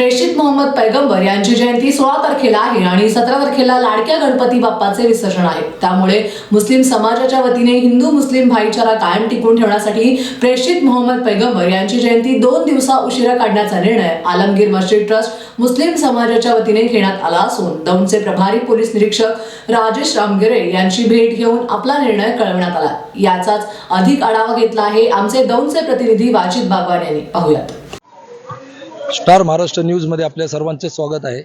प्रेषित मोहम्मद पैगंबर यांची जयंती सोळा तारखेला आहे आणि सतरा तारखेला लाडक्या गणपती बाप्पाचे विसर्जन आहे. त्यामुळे मुस्लिम समाजाच्या वतीने हिंदू मुस्लिम भाईचारा कायम टिकून ठेवण्यासाठी प्रेषित मोहम्मद पैगंबर यांची जयंती दोन दिवसा उशिरा काढण्याचा निर्णय आलमगीर मस्जिद ट्रस्ट मुस्लिम समाजाच्या वतीने घेण्यात आला असून दौंडचे प्रभारी पोलीस निरीक्षक राजेश रामगिरे यांची भेट घेऊन आपला निर्णय कळवण्यात आला. याचाच अधिक आढावा घेतला आहे आमचे दौंडचे प्रतिनिधी वाजिद बागवान यांनी. पाहूयात. स्टार महाराष्ट्र न्यूजमध्ये आपल्या सर्वांचे स्वागत आहे.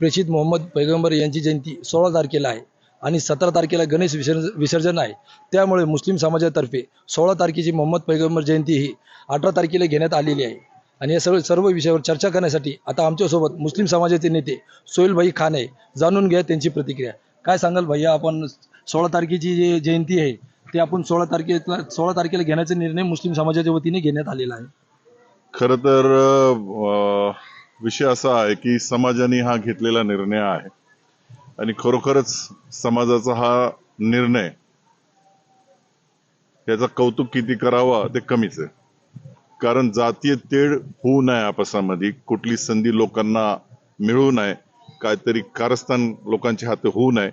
प्रेषित मोहम्मद पैगंबर यांची जयंती सोळा तारखेला आहे आणि सतरा तारखेला गणेश विसर्ज विसर्जन आहे. त्यामुळे मुस्लिम समाजातर्फे सोळा तारखेची मोहम्मद पैगंबर जयंती ही अठरा तारखेला घेण्यात आलेली आहे. आणि या सर्व सर्व विषयावर चर्चा करण्यासाठी आता आमच्यासोबत मुस्लिम समाजाचे नेते सोहेलभाई खान आहे जाणून घ्या त्यांची प्रतिक्रिया. काय सांगाल भैया आपण सोळा तारखेची जी जयंती आहे ते आपण सोळा तारखेला सोळा तारखेला घेण्याचा निर्णय मुस्लिम समाजाच्या वतीने घेण्यात आलेला आहे. खर तर विषय असा आहे की समाजाने हा घेतलेला निर्णय आहे. आणि खरोखरच समाजाचा हा निर्णय याचा कौतुक किती करावा ते कमीच आहे. कारण जातीय तेढ होऊ नये आपसामध्ये कुठली संधी लोकांना मिळू नये काहीतरी कारस्थान लोकांच्या हाती होऊ नये.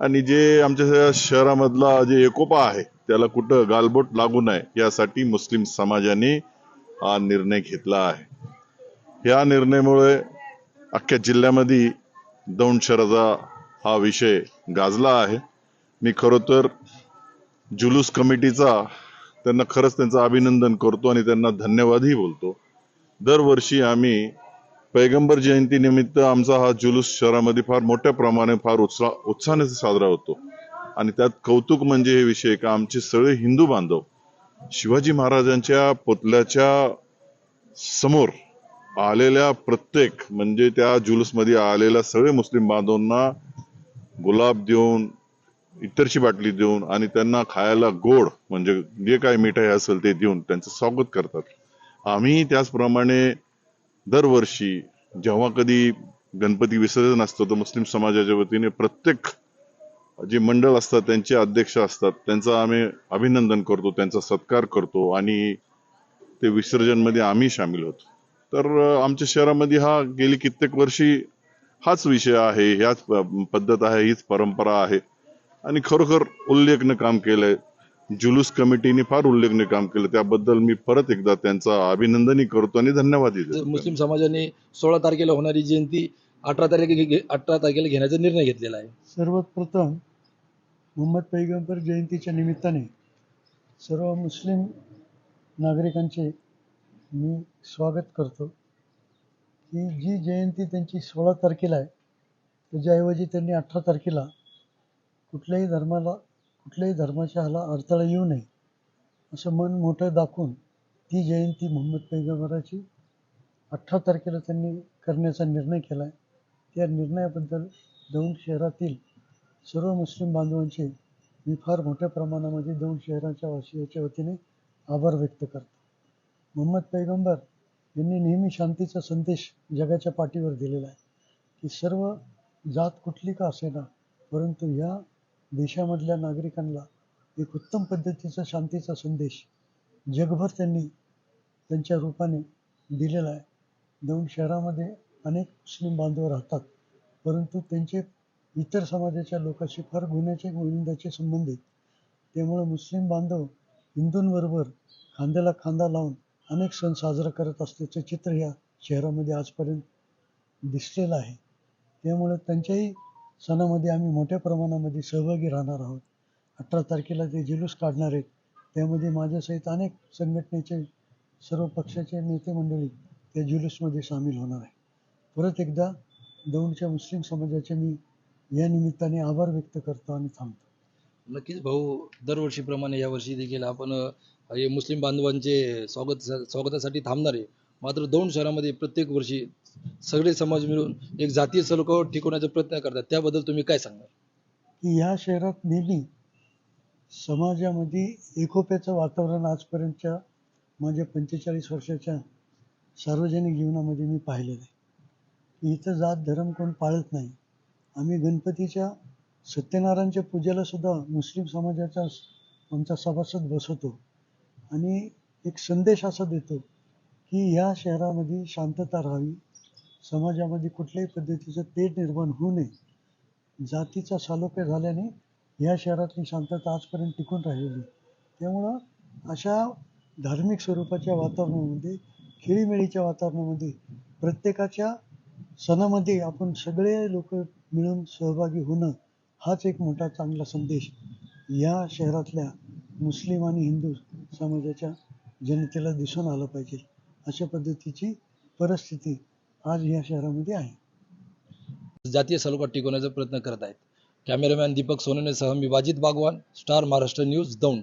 आणि जे आमच्या शहरामधला जे एकोपा आहे त्याला कुठं गालबोट लागू नये यासाठी मुस्लिम समाजाने हा निर्णय घेतला आहे. या निर्णयामुळे अख्ख्या जिल्ह्यामध्ये दौंडशराचा हा विषय गाजला आहे. मी खरोतर जुलूस कमिटीचा त्यांना खरंच त्यांचं अभिनंदन करतो आणि त्यांना धन्यवादही बोलतो. दरवर्षी आम्ही पैगंबर जयंतीनिमित्त आमचा हा जुलूस शहरामध्ये फार मोठ्या प्रमाणे फार उत्साह उत्साहाने साजरा होतो. आणि त्यात कौतुक म्हणजे हे विषय का? आमचे सगळे हिंदू बांधव शिवाजी महाराजांच्या पुतल्याच्या समोर आलेल्या प्रत्येक म्हणजे त्या जुलूसमध्ये आलेल्या सगळे मुस्लिम बांधवांना गुलाब देऊन इतरची बाटली देऊन आणि त्यांना खायला गोड म्हणजे जे काय मिठाई असेल ते देऊन त्यांचं स्वागत करतात. आम्ही त्याचप्रमाणे दरवर्षी जेव्हा कधी गणपती विसर्जन असतं तर मुस्लिम समाजाच्या वतीने प्रत्येक जे मंडळ असतात त्यांचे अध्यक्ष असतात त्यांचं आम्ही अभिनंदन करतो त्यांचा सत्कार करतो आणि ते विसर्जनमध्ये आम्ही सामील होतो. तर आमच्या शहरामध्ये हा गेली कित्येक वर्षी हाच विषय आहे ह्याच पद्धत आहे हीच परंपरा आहे. आणि खरोखर उल्लेखनीय काम केलंय. जुलूस कमिटीने फार उल्लेखनीय काम केलं. त्याबद्दल मी परत एकदा त्यांचा अभिनंदनही करतो आणि धन्यवादही तर देतो. मुस्लिम समाजाने सोळा तारखेला होणारी जयंती अठरा तारखेला घे- अठरा तारखेला घेण्याचा निर्णय घेतलेला आहे. सर्वात प्रथम मोहम्मद पैगंबर जयंतीच्या निमित्ताने सर्व मुस्लिम नागरिकांचे मी स्वागत करतो. की जी जयंती त्यांची सोळा तारखेला आहे त्याच्याऐवजी त्यांनी अठरा तारखेला कुठल्याही धर्माला कुठल्याही धर्माच्या ह्याला अडथळा येऊ नये असं मन मोठं दाखवून ती जयंती मोहम्मद पैगंबराची अठरा तारखेला त्यांनी करण्याचा निर्णय केला आहे त्या निर्णयाबद्दल दौंड शहरातील सर्व मुस्लिम बांधवांचे मी फार मोठ्या प्रमाणामध्ये दोन शहराच्या वासियाच्या वतीने आभार व्यक्त करतो. मोहम्मद पैगंबर यांनी नेहमी शांतीचा संदेश जगाच्या पाठीवर दिलेला आहे. की सर्व जात कुठली का असेना परंतु ह्या देशामधल्या नागरिकांना एक उत्तम पद्धतीचा शांतीचा संदेश जगभर त्यांनी त्यांच्या रूपाने दिलेला आहे. दोन शहरामध्ये अनेक मुस्लिम बांधव राहतात परंतु त्यांचे इतर समाजाच्या लोकांशी फार गुन्ह्याचे गोविंदाचे संबंधित त्यामुळे त्यामुळं मुस्लिम बांधव हिंदूंबरोबर खांद्याला खांदा लावून अनेक सण साजरा करत असल्याचे चित्र या शहरामध्ये आजपर्यंत दिसलेलं आहे. त्यामुळे त्यांच्याही सणामध्ये आम्ही मोठ्या प्रमाणामध्ये सहभागी राहणार आहोत. अठरा तारखेला ते जुलूस काढणार आहेत. त्यामध्ये माझ्यासहित अनेक संघटनेचे सर्व पक्षाचे नेते मंडळी त्या जुलूसमध्ये सामील होणार आहे परत एकदा दौंडच्या मुस्लिम समाजाचे मी या निमित्ताने आभार व्यक्त करतो आणि थांबतो. नक्कीच भाऊ दरवर्षीप्रमाणे यावर्षी देखील आपण अ, हे मुस्लिम बांधवांचे स्वागत स्वागतासाठी थांबणार आहे. मात्र दौंड शहरामध्ये प्रत्येक वर्षी सगळे समाज मिळून एक जातीय सलोखावर टिकवण्याचा प्रयत्न करतात. त्याबद्दल तुम्ही काय सांगणार? की ह्या शहरात नेहमी समाजामध्ये एकोप्याचं वातावरण आजपर्यंतच्या माझ्या पंचेचाळीस वर्षाच्या सार्वजनिक जीवनामध्ये मी पाहिलेलं आहे. की इथं जात धर्म कोण पाळत नाही. आम्ही गणपतीच्या सत्यनारायणच्या पूजेला सुद्धा मुस्लिम समाजाचा आमचा सभासद बसवतो. आणि एक संदेश असा देतो की या शहरामध्ये शांतता राहावी. समाजामध्ये कुठल्याही पद्धतीचं तेढ निर्माण होऊ नये. जातीचा सालोक्य झाल्याने या शहरातली शांतता आजपर्यंत टिकून राहिलेली. त्यामुळं अशा धार्मिक स्वरूपाच्या वातावरणामध्ये खेळीमेळीच्या वातावरणामध्ये प्रत्येकाच्या सणामध्ये आपण सगळे लोक मिळून सहभागी होणं हाच एक मोठा चांगला संदेश या शहरातल्या मुस्लिम आणि हिंदू समाजाच्या जनतेला दिसून आलं पाहिजे. अशा पद्धतीची परिस्थिती आज या शहरामध्ये आहे. जातीय सलोखा टिकवण्याचा प्रयत्न करत आहेत. कॅमेरामॅन दीपक सोनवणेसह मी वाजिद बागवान स्टार महाराष्ट्र न्यूज दौंड.